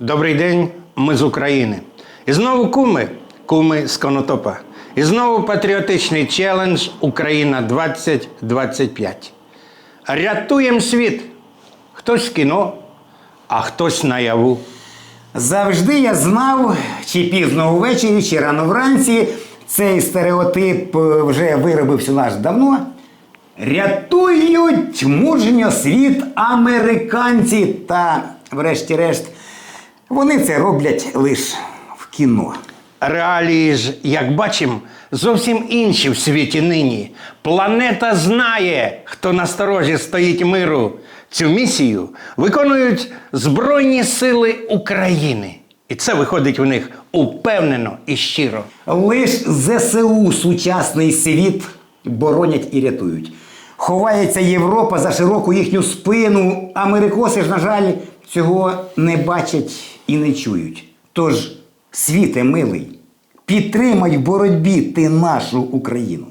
Добрий день, ми з України. І знову куми, куми з Конотопа. І знову патріотичний челендж Україна 2025. Рятуємо світ. Хтось в кіно, а хтось наяву. Завжди я знав, чи пізно увечері, чи рано вранці, цей стереотип е, вже виробився у нас давно. Рятують мужньо світ американці та, врешті-решт, вони це роблять лише в кіно. Реалії ж, як бачимо, зовсім інші в світі нині. Планета знає, хто на сторожі стоїть миру. Цю місію виконують Збройні Сили України. І це виходить у них упевнено і щиро. Лиш ЗСУ сучасний світ боронять і рятують. Ховається Європа за широку їхню спину. Америкоси ж, на жаль, цього не бачать і не чують. Тож, світе милий, підтримай в боротьбі ти нашу Україну.